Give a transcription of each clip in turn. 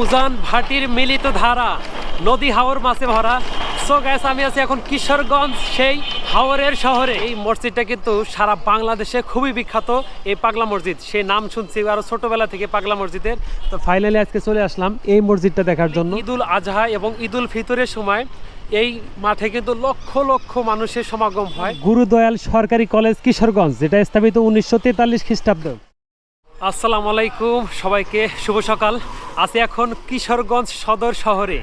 উজান ভাটির মিলিত ধারা। নদী হাওর মাছে ভরা। সো গ্যাস আমি আছি এখন কিশোরগঞ্জ, সেই হাওরের শহরে। এই মসজিদটা কিন্তু সারা বাংলাদেশে খুবই বিখ্যাত, এই পাগলা মসজিদ। সেই নাম শুনছি আরও ছোটবেলা থেকে পাগলা মসজিদের। তো ফাইনালি আজকে চলে আসলাম এই মসজিদটা দেখার জন্য। ঈদুল আজহা এবং ঈদুল ফিতরের সময় এই মাঠে কিন্তু লক্ষ লক্ষ মানুষের সমাগম হয়। গুরুদয়াল সরকারি কলেজ কিশোরগঞ্জ, যেটা স্থাপিত উনিশশো তেতাল্লিশ খ্রিস্টাব্দ। আসসালামু আলাইকুম, সবাইকে শুভ সকাল। আছি এখন কিশোরগঞ্জ সদর শহরে।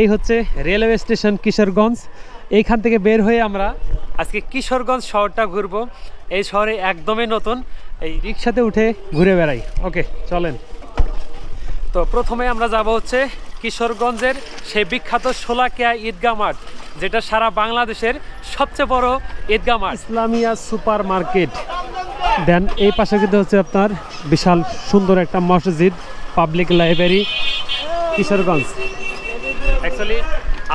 এই হচ্ছে রেলওয়ে স্টেশন কিশোরগঞ্জ। এইখান থেকে বের হয়ে আমরা আজকে কিশোরগঞ্জ শহরটা ঘুরবো। এই শহরে একদমই নতুন। এই রিক্সাতে উঠে ঘুরে বেড়াই। ওকে, চলেন। তো প্রথমে আমরা যাব হচ্ছে কিশোরগঞ্জের সেই বিখ্যাত শোলাকিয়া ঈদগা মাঠ, যেটা সারা বাংলাদেশের সবচেয়ে বড় ঈদগাহ মাঠ। ইসলামিয়া সুপার মার্কেট দেন এই পাশে কিন্তু হচ্ছে আপনার বিশাল সুন্দর একটা মসজিদ পাবলিক লাইব্রেরি কিশোরগঞ্জ। অ্যাকচুয়ালি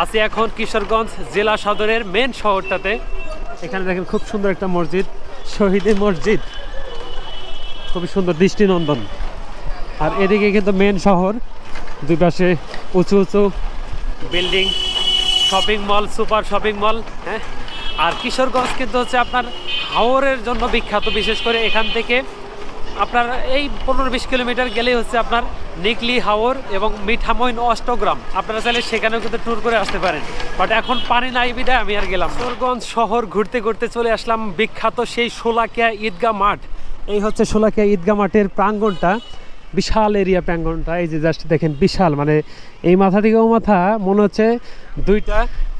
আছি এখন কিশোরগঞ্জ জেলা সদরের মেন শহরটাতে। এখানে দেখেন খুব সুন্দর একটা মসজিদ শহীদে মসজিদ। খুবই সুন্দর দৃষ্টিনন্দন। আর এদিকে কিন্তু মেন শহর দুই পাশে উঁচু উঁচু building shopping mall super shopping mall হ্যাঁ? আর কিশোরগঞ্জ কিন্তু হচ্ছে আপনার হাওরের জন্য বিখ্যাত, বিশেষ করে এখান থেকে আপনার এই পনেরো বিশ কিলোমিটার গেলেই হচ্ছে আপনার নিকলি হাওর এবং মিঠামইন অষ্টগ্রাম। আপনারা চাইলে সেখানেও কিন্তু ট্যুর করে আসতে পারেন। বাট এখন পানি নাই বিদায়, আমি আর গেলাম কিশোরগঞ্জ শহর ঘুরতে ঘুরতে চলে আসলাম বিখ্যাত সেই শোলাকিয়া ঈদগাহ মাঠ। এই হচ্ছে শোলাকিয়া ঈদগাহ মাঠের প্রাঙ্গণটা বিশাল এরিয়া প্রাঙ্গণটা এই যে জাস্ট দেখেন, বিশাল। মানে এই মাথা থেকে ও মাথা, মনে হচ্ছে দুইটা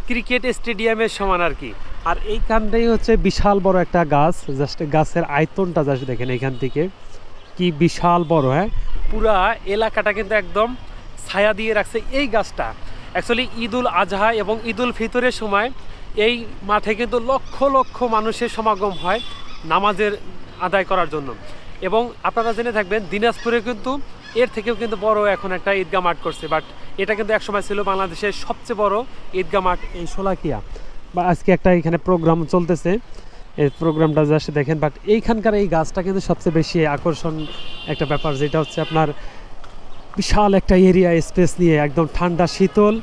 ক্রিকেট স্টেডিয়ামের সমান আর কি। আর এইখানটাই হচ্ছে বিশাল বড় একটা গাছ জাস্ট গাছের আয়তনটা জাস্ট দেখেন এখান থেকে। কি বিশাল বড় হ্যাঁ? পুরা এলাকাটা কিন্তু একদম ছায়া দিয়ে রাখছে এই গাছটা। অ্যাকচুয়ালি ঈদুল আজহা এবং ঈদুল ফিতরের সময় এই মাঠে কিন্তু লক্ষ লক্ষ মানুষের সমাগম হয় নামাজের আদায় করার জন্য। এবং আপনারা জেনে থাকবেন, দিনাজপুরে কিন্তু এর থেকেও কিন্তু বড় এখন একটা ঈদগাহ মাঠ করছে। বাট এটা কিন্তু একসময় ছিল বাংলাদেশের সবচেয়ে বড় ঈদগাহ মাঠ এই সোলাকিয়া বা আজকে একটা এখানে প্রোগ্রাম চলতেছে। এই প্রোগ্রামটা জাস্ট দেখেন বাট এইখানকার এই গাছটা কিন্তু সবচেয়ে বেশি আকর্ষণ একটা ব্যাপার, যেটা হচ্ছে আপনার বিশাল একটা এরিয়া স্পেস নিয়ে, একদম ঠান্ডা, শীতল,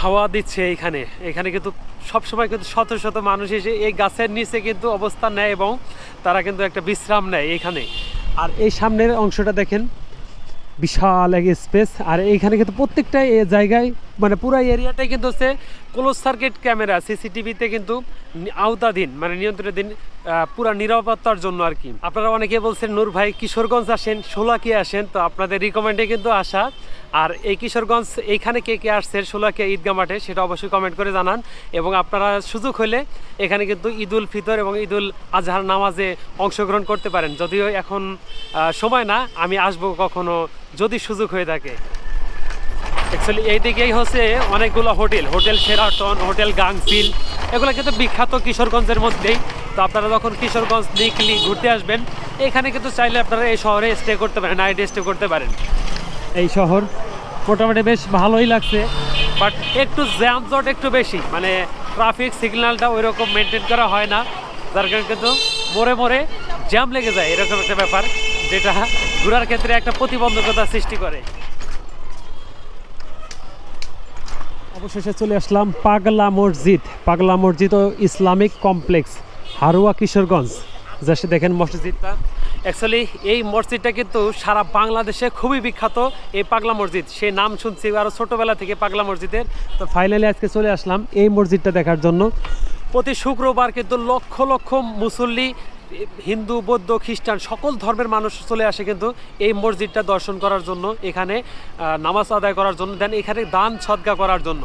হাওয়া দিচ্ছে এইখানে। এখানে কিন্তু সবসময় কিন্তু শত শত মানুষ এসে এই গাছের নিচে কিন্তু অবস্থান নেয় এবং তারা কিন্তু একটা বিশ্রাম নেয় এখানে আর এই সামনের অংশটা দেখেন, বিশাল এক স্পেস আর এইখানে কিন্তু প্রত্যেকটা এ জায়গায় মানে পুরো এরিয়াটাই কিন্তু হচ্ছে ক্লোজ সার্কিট ক্যামেরা সিসিটিভিতে কিন্তু আওতাধীন মানে নিয়ন্ত্রণাধীন পুরা নিরাপত্তার জন্য আর কি। আপনারা অনেকে বলছেন, নূর ভাই, কিশোরগঞ্জ আসেন, শোলাকিয়া আসেন। তো আপনাদের রিকমেন্ডে কিন্তু আসা। আর এই কিশোরগঞ্জ, এইখানে কে কে আসছে শোলাকিয়া ঈদগা মাঠে, সেটা অবশ্যই কমেন্ট করে জানান। এবং আপনারা সুযোগ হলে এখানে কিন্তু ঈদুল ফিতর এবং ঈদুল আজহার নামাজে অংশগ্রহণ করতে পারেন। যদিও এখন সময় না, আমি আসব কখনো যদি সুযোগ হয়ে থাকে। অ্যাকচুয়ালি এইদিকেই হচ্ছে অনেকগুলো হোটেল। হোটেল সেরাটন, হোটেল গাংফিল এগুলো কিন্তু বিখ্যাত কিশোরগঞ্জের মধ্যেই। তো আপনারা যখন কিশোরগঞ্জ, নিকলি ঘুরতে আসবেন, এখানে কিন্তু চাইলে আপনারা এই শহরে স্টে করতে পারেন নাইট স্টে করতে পারেন। এই শহর মোটামুটি বেশ ভালোই লাগছে বাট একটু জ্যামজট একটু বেশি। মানে ট্রাফিক সিগন্যালটা ওই রকম মেনটেন করা হয় না। যার কারণে কিন্তু মোড়ে মোড়ে জ্যাম লেগে যায়, এরকম একটা ব্যাপার, যেটা ঘোরার ক্ষেত্রে একটা প্রতিবন্ধকতা সৃষ্টি করে। অবশেষে চলে আসলাম পাগলা মসজিদ। পাগলা মসজিদ ও Islamic complex, Harua Kishoreganj. Just দেখেন মসজিদটা। অ্যাকচুয়ালি এই মসজিদটা কিন্তু সারা বাংলাদেশে খুবই বিখ্যাত, এই পাগলা মসজিদ। সেই নাম শুনছি আরও ছোটোবেলা থেকে পাগলা মসজিদের। তো ফাইনালি আজকে চলে আসলাম এই মসজিদটা দেখার জন্য। প্রতি শুক্রবার কিন্তু লক্ষ লক্ষ মুসল্লি হিন্দু বৌদ্ধ খ্রিস্টান সকল ধর্মের মানুষ চলে আসে কিন্তু এই মসজিদটা দর্শন করার জন্য এখানে নামাজ আদায় করার জন্য দেন এখানে দান সদগা করার জন্য।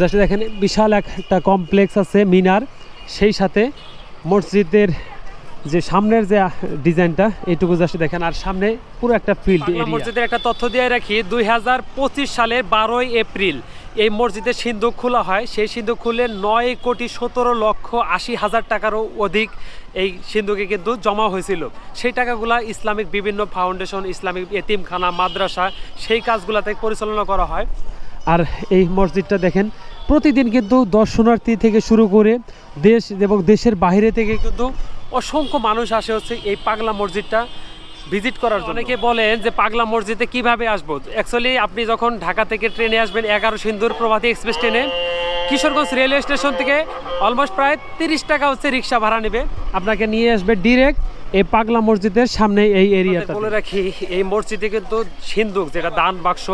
জাস্ট দেখেন বিশাল একটা কমপ্লেক্স আছে মিনার সেই সাথে মসজিদের যে সামনের যে ডিজাইনটা এইটুকু জাস্ট দেখেন আর সামনে পুরো একটা ফিল্ড মসজিদের একটা তথ্য দিয়ে রাখি দুই হাজার পঁচিশ সালের বারোই এপ্রিল এই মসজিদের সিন্ধুক খোলা হয়। সেই সিন্ধুক খুলে নয় কোটি সতেরো লক্ষ আশি হাজার টাকারও অধিক এই সিন্ধুকে কিন্তু জমা হয়েছিল। সেই টাকাগুলা ইসলামিক বিভিন্ন ফাউন্ডেশন, ইসলামিক এতিমখানা, মাদ্রাসা সেই কাজগুলাতে পরিচালনা করা হয়। আর এই মসজিদটা দেখেন, প্রতিদিন কিন্তু দর্শনার্থী থেকে শুরু করে দেশ এবং দেশের বাইরে থেকে কিন্তু অসংখ্য মানুষ আসে হচ্ছে এই পাগলা মসজিদটা। ভিজিট করার জন্য। অনেকে বলেন যে পাগলা মসজিদে কীভাবে আসব? অ্যাকচুয়ালি আপনি যখন ঢাকা থেকে ট্রেনে আসবেন এগারো সিন্দুর প্রভাতী এক্সপ্রেস ট্রেনে কিশোরগঞ্জ রেলওয়ে স্টেশন থেকে অলমোস্ট প্রায় তিরিশ টাকা হচ্ছে রিক্সা ভাড়া নেবে। আপনাকে নিয়ে আসবে ডিরেক্ট এই পাগলা মসজিদের সামনে এই এরিয়াটা বলে রাখি এই মসজিদে কিন্তু সিন্ধুক যেটা দান বাক্স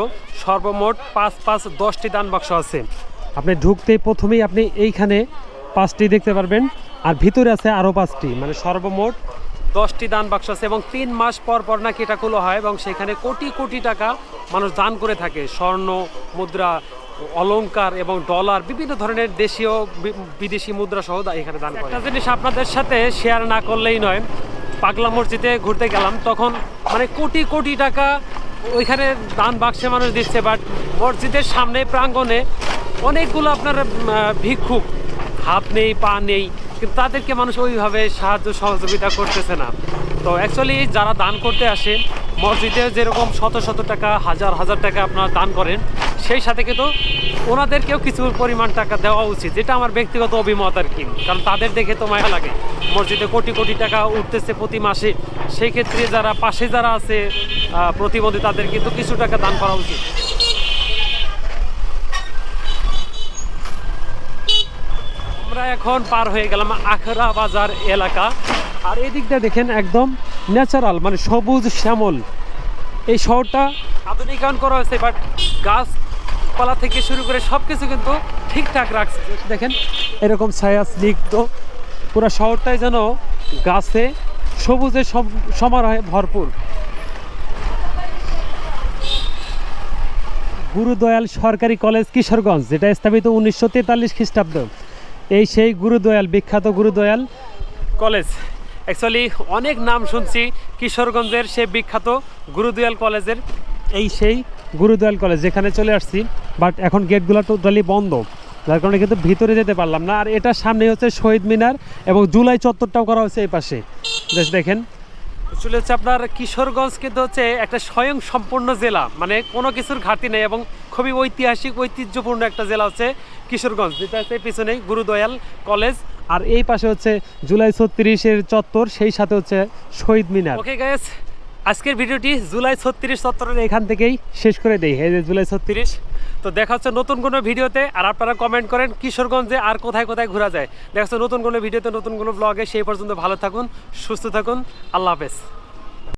সর্বমোট পাঁচ পাঁচ দশটি দান বাক্স আছে। আপনি ঢুকতেই প্রথমেই আপনি এইখানে পাঁচটি দেখতে পারবেন আর ভিতরে আছে আরও পাঁচটি মানে সর্বমোট দশটি দান বাক্স আছে এবং তিন মাস পর পর নাকি এটা খোলা হয় এবং সেখানে কোটি কোটি টাকা মানুষ দান করে থাকে। স্বর্ণ, মুদ্রা, অলংকার এবং ডলার, বিভিন্ন ধরনের দেশীয় বিদেশি মুদ্রা সহ এখানে দান একটা জিনিস আপনাদের সাথে শেয়ার না করলেই নয়, পাগলা মসজিদে ঘুরতে গেলাম, তখন মানে কোটি কোটি টাকা ওইখানে দান বাক্সে মানুষ দিচ্ছে বাট মসজিদের সামনে প্রাঙ্গণে অনেকগুলো আপনার ভিক্ষুক। হাত নেই, পা নেই কিন্তু তাদেরকে মানুষ ওইভাবে সাহায্য সহযোগিতা করতেছে না। তো অ্যাকচুয়ালি যারা দান করতে আসে, মসজিদে যেরকম শত শত টাকা, হাজার হাজার টাকা আপনারা দান করেন, সেই সাথে কিন্তু ওনাদেরকেও কিছু পরিমাণ টাকা দেওয়া উচিত, যেটা আমার ব্যক্তিগত অভিমত আর কি। কারণ তাদের দেখে তো মায়া লাগে। মসজিদে কোটি কোটি টাকা উঠতেছে প্রতি মাসে, সেই ক্ষেত্রে যারা, পাশে যারা আছে প্রতিবন্ধী, তাদের কিন্তু কিছু টাকা দান করা উচিত আমরা এখন পার হয়ে গেলাম আখড়া বাজার এলাকা। আর এই দিকটা দেখেন একদম ন্যাচারাল মানে সবুজ শ্যামল। এই শহরটা আধুনিকায়ন করা হয়েছে বাট গাছপালা থেকে শুরু করে সব কিছু কিন্তু ঠিকঠাক রাখছে। দেখেন, এরকম ছায়া স্নিগ্ধ। পুরো শহরটাই যেন গাছে সবুজে সম- সমারোহে ভরপুর। গুরুদয়াল সরকারি কলেজ কিশোরগঞ্জ, যেটা স্থাপিত উনিশশো তেতাল্লিশ খ্রিস্টাব্দ। এই সেই গুরুদয়াল, বিখ্যাত গুরুদয়াল কলেজ। অ্যাকচুয়ালি অনেক নাম শুনছি কিশোরগঞ্জের সেই বিখ্যাত গুরুদয়াল কলেজের। এই সেই গুরুদয়াল কলেজ, যেখানে চলে আসছি বাট এখন গেটগুলো টোটালি বন্ধ। যার কারণে কিন্তু ভিতরে যেতে পারলাম না। আর এটার সামনে হচ্ছে শহীদ মিনার এবং জুলাই চত্বরটাও করা হয়েছে এই পাশে। দেখেন। চলে হচ্ছে আপনার কিশোরগঞ্জ কিন্তু হচ্ছে একটা স্বয়ং সম্পূর্ণ জেলা। মানে কোনো কিছুর ঘাটতি নেই এবং খুবই ঐতিহাসিক, ঐতিহ্যপূর্ণ একটা জেলা হচ্ছে কিশোরগঞ্জ। যেটা হচ্ছে পিছনে গুরুদয়াল কলেজ আর এই পাশে হচ্ছে জুলাই ছত্রিশের চত্বর, সেই সাথে হচ্ছে শহীদ মিনার। ওকে গ্যাস আজকের ভিডিওটি জুলাই ছত্রিশ চত্বরের এখান থেকেই শেষ করে দেই। এই যে জুলাই ছত্রিশ, তো দেখা হচ্ছে নতুন কোনো ভিডিওতে। আর আপনারা কমেন্ট করেন কিশোরগঞ্জে আর কোথায় কোথায় ঘোরা যায়। দেখা হচ্ছে নতুন কোনো ভিডিওতে, নতুন কোনো ব্লগে সেই পর্যন্ত ভালো থাকুন, সুস্থ থাকুন, আল্লাহ হাফেজ।